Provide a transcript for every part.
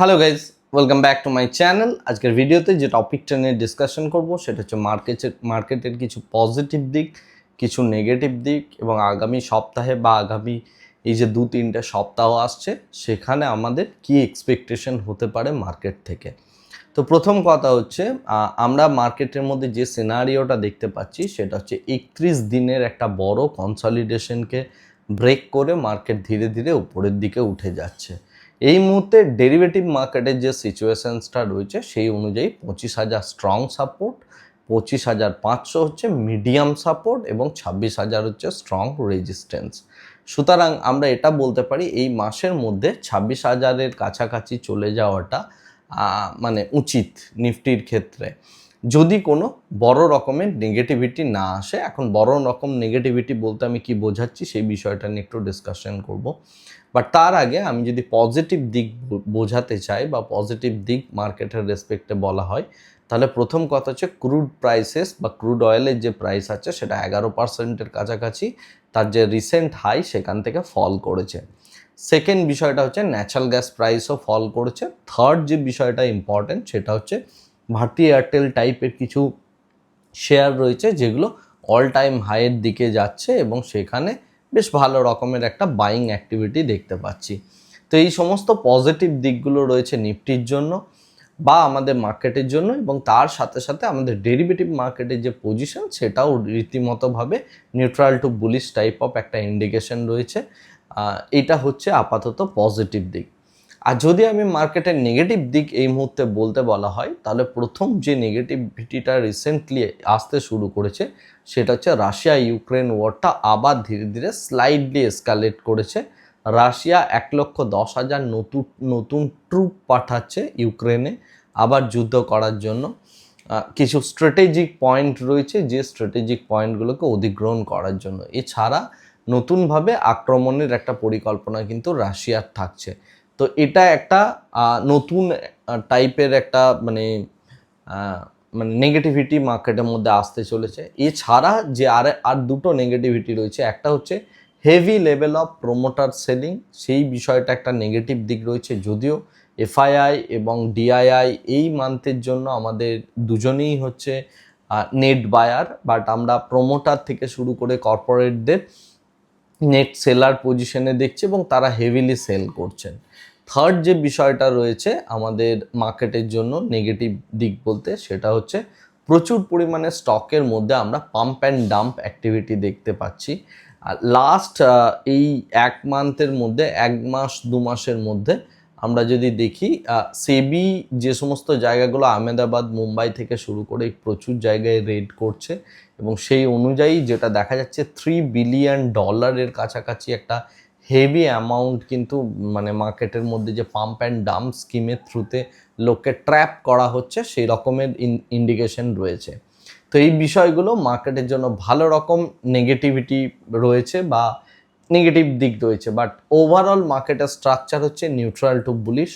Hello guys welcome back to my channel আজকের ভিডিওতে যে টপিকটা নিয়ে ডিসকাশন করব, সেটা হচ্ছে মার্কেটের মার্কেটের কিছু পজিটিভ দিক, কিছু নেগেটিভ দিক এবং আগামী সপ্তাহে বা আগামী এই যে দু তিনটে সপ্তাহ আসছে, সেখানে আমাদের কি এক্সপেকটেশন হতে পারে মার্কেট থেকে? তো প্রথম কথা হচ্ছে আমরা মার্কেটের মধ্যে যে সিনারিওটা দেখতে পাচ্ছি, সেটা হচ্ছে একত্রিশ দিনের একটা বড় কনসলিডেশনকে ব্রেক করে মার্কেট ধীরে ধীরে উপরের দিকে উঠে যাচ্ছে। এই মুহূর্তে ডেরিভেটিভ মার্কেটের যে সিচুয়েশানসটা রয়েছে, সেই অনুযায়ী পঁচিশ হাজার স্ট্রং সাপোর্ট পঁচিশ হাজার পাঁচশো হচ্ছে মিডিয়াম সাপোর্ট এবং ছাব্বিশ হাজার হচ্ছে স্ট্রং রেজিস্ট্যান্স সুতরাং আমরা এটা বলতে পারি, এই মাসের মধ্যে ছাব্বিশ হাজারের কাছাকাছি চলে যাওয়াটা মানে উচিত নিফটির ক্ষেত্রে। যদি কোনো বড় রকমের নেগেটিভিটি না আসে, এখন বড় রকম নেগেটিভিটি বলতে আমি কি বোঝাচ্ছি সেই বিষয়টা নিয়ে একটু ডিসকাশন করব। বাট তার আগে আমি যদি পজিটিভ দিক বোঝাতে চাই বা পজিটিভ দিক মার্কেটের রেসপেক্টে বলা হয়, তাহলে প্রথম কথা হচ্ছে ক্রুড প্রাইসেস বা ক্রুড অয়েলের যে প্রাইস আছে সেটা এগারো পার্সেন্টের কাছাকাছি, তার যে রিসেন্ট হাই সেখান থেকে ফল করেছে। সেকেন্ড বিষয়টা হচ্ছে ন্যাচারাল গ্যাস প্রাইসও ফল করেছে। থার্ড যে বিষয়টা ইম্পর্টেন্ট সেটা হচ্ছে ভারতী এয়ারটেল টাইপের কিছু শেয়ার রয়েছে যেগুলো অল টাইম হাইয়ের দিকে যাচ্ছে এবং সেখানে বেশ ভালো রকমের একটা বাইং অ্যাক্টিভিটি দেখতে পাচ্ছি। তো এই সমস্ত পজিটিভ দিকগুলো রয়েছে নিফটির জন্য বা আমাদের মার্কেটের জন্য এবং তার সাথে সাথে আমাদের ডেরিভেটিভ মার্কেটের যে পজিশন সেটাও রীতিমতোভাবে neutral to bullish type of একটা ইন্ডিকেশন রয়েছে। এটা হচ্ছে আপাতত পজিটিভ দিক। আর যদি আমি মার্কেটের নেগেটিভ দিক এই মুহূর্তে বলতে বলা হয়, তাহলে প্রথম যে নেগেটিভিটিটা রিসেন্টলি আসতে শুরু করেছে, সেটা হচ্ছে রাশিয়া ইউক্রেন ওয়ারটা আবার ধীরে ধীরে স্লাইডলি এসকালেট করেছে। রাশিয়া এক লক্ষ দশ হাজার নতুন নতুন ট্রুপ পাঠাচ্ছে ইউক্রেনে আবার যুদ্ধ করার জন্য। কিছু স্ট্র্যাটেজিক পয়েন্ট রয়েছে যে স্ট্র্যাটেজিক পয়েন্টগুলোকে অধিগ্রহণ করার জন্য। এছাড়া নতুনভাবে আক্রমণের একটা পরিকল্পনা কিন্তু রাশিয়ার থাকছে। তো এটা একটা নতুন টাইপের একটা মানে মানে নেগেটিভিটি মার্কেটের মধ্যে আসতে চলেছে। এছাড়া যে আর আর দুটো নেগেটিভিটি রয়েছে, একটা হচ্ছে heavy level of promoter selling সেই বিষয়টা একটা নেগেটিভ দিক রয়েছে। যদিও এফআইআই এবং ডিআইআই এই মান্থের জন্য আমাদের দুজনেই হচ্ছে নেট বায়ার বাট আমরা প্রোমোটার থেকে শুরু করে কর্পোরেটদের নেট সেলার পজিশনে দেখছি এবং তারা হেভিলি সেল করছেন। থার্ড যে বিষয়টা রয়েছে আমাদের মার্কেটের জন্য নেগেটিভ দিক বলতে, সেটা হচ্ছে প্রচুর পরিমাণে স্টকের মধ্যে আমরা পাম্প অ্যান্ড ডাম্প অ্যাক্টিভিটি দেখতে পাচ্ছি। আর লাস্ট এই এক মান্থের মধ্যে, এক মাস, দু মাসের মধ্যে আমরা যদি দেখি সেবি যে সমস্ত জায়গাগুলো আহমেদাবাদ, মুম্বাই থেকে শুরু করে প্রচুর জায়গায় রেড করছে এবং সেই অনুযায়ী যেটা দেখা যাচ্ছে থ্রি বিলিয়ন ডলারের কাছাকাছি একটা হেভি অ্যামাউন্ট কিন্তু মানে মার্কেটের মধ্যে যে পাম্প অ্যান্ড ডাম্প স্কিমের থ্রুতে লোককে ট্র্যাপ করা হচ্ছে, সেই রকমের ইন্ডিকেশন রয়েছে। তো এই বিষয়গুলো মার্কেটের জন্য ভালো রকম নেগেটিভিটি রয়েছে বা নেগেটিভ দিক রয়েছে বাট ওভারঅল মার্কেটের স্ট্রাকচার হচ্ছে নিউট্রাল টু বুলিশ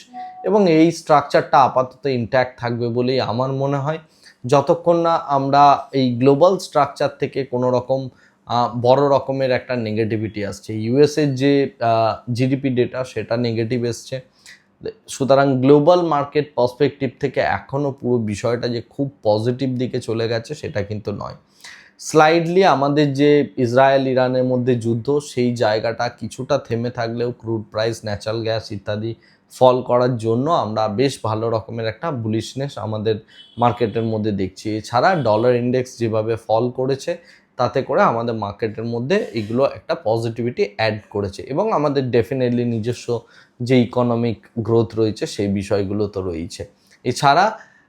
এবং এই স্ট্রাকচারটা আপাতত ইনট্যাক্ট থাকবে বলেই আমার মনে হয়। যতক্ষণ না আমরা এই গ্লোবাল স্ট্রাকচার থেকে কোনো রকম বড় রকমের একটা নেগেটিভিটি আসছে। ইউএসের যে জিডিপি ডেটা সেটা নেগেটিভ এসছে। সুতরাং গ্লোবাল মার্কেট পার্সপেক্টিভ থেকে এখনও পুরো বিষয়টা যে খুব পজিটিভ দিকে চলে গেছে, সেটা কিন্তু নয়। স্লাইডলি আমাদের যে ইসরায়েল ইরানের মধ্যে যুদ্ধ, সেই জায়গাটা কিছুটা থেমে থাকলেও ক্রুড প্রাইস ন্যাচারাল গ্যাস ইত্যাদি ফল করার জন্য আমরা বেশ ভালো রকমের একটা বুলিশনেস আমাদের মার্কেটের মধ্যে দেখছি। এছাড়া ডলার ইন্ডেক্স যেভাবে ফল করেছে তাতে করে আমাদের মার্কেটের মধ্যে এগুলো একটা পজিটিভিটি অ্যাড করেছে এবং আমাদের ডেফিনেটলি নিজস্ব যে ইকোনমিক গ্রোথ রয়েছে সেই বিষয়গুলো তো রয়েছে এছাড়া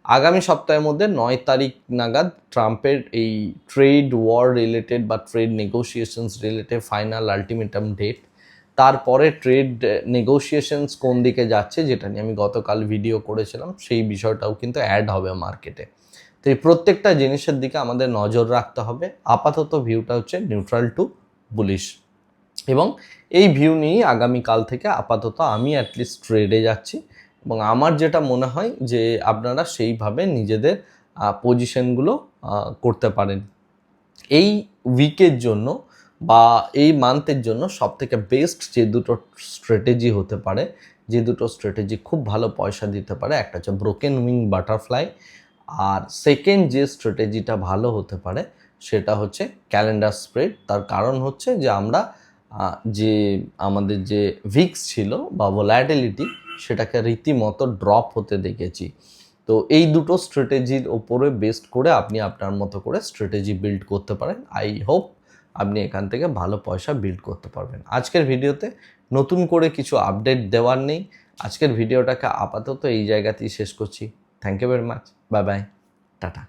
আগামী সপ্তাহের মধ্যে নয় তারিখ নাগাদ ট্রাম্পের এই ট্রেড ওয়ার রিলেটেড বা trade negotiations related final ultimatum date তারপরে ট্রেড নেগোসিয়েশনস কোন দিকে যাচ্ছে, যেটা নিয়ে আমি গতকাল ভিডিও করেছিলাম, সেই বিষয়টাও কিন্তু অ্যাড হবে মার্কেটে তো এই প্রত্যেকটা জিনিসের দিকে আমাদের নজর রাখতে হবে। আপাতত ভিউটা হচ্ছে নিউট্রাল টু বুলিশ এবং এই ভিউ নিয়েই আগামীকাল থেকে আপাতত আমি অ্যাটলিস্ট ট্রেডে যাচ্ছি। এবং আমার যেটা মনে হয় যে আপনারা সেইভাবে নিজেদের পজিশনগুলো করতে পারেন। এই উইকের জন্য বা এই মান্থের জন্য সব থেকে বেস্ট যে দুটো স্ট্র্যাটেজি হতে পারে, যে দুটো স্ট্র্যাটেজি খুব ভালো পয়সা দিতে পারে, একটা হচ্ছে ব্রোকেন উইং বাটারফ্লাই আর সেকেন্ড যে স্ট্র্যাটেজিটা ভালো হতে পারে, সেটা হচ্ছে ক্যালেন্ডার স্প্রেড তার কারণ হচ্ছে যে আমরা যে আমাদের যে ভিক্স ছিল বা ভোলাটিলিটি সেটাকে রীতিমতো ড্রপ হতে দেখেছি। তো এই দুটো স্ট্র্যাটেজির ওপরে বেস্ট করে আপনি আপনার মতো করে স্ট্র্যাটেজি বিল্ড করতে পারেন। আই হোপ আপনি এখান থেকে ভালো পয়সা বিল্ড করতে পারবেন। আজকের ভিডিওতে নতুন করে কিছু আপডেট দেওয়ার নেই। আজকের ভিডিওটাকে আপাতত এই জায়গাতেই শেষ করছি। Thank you very much bye bye tata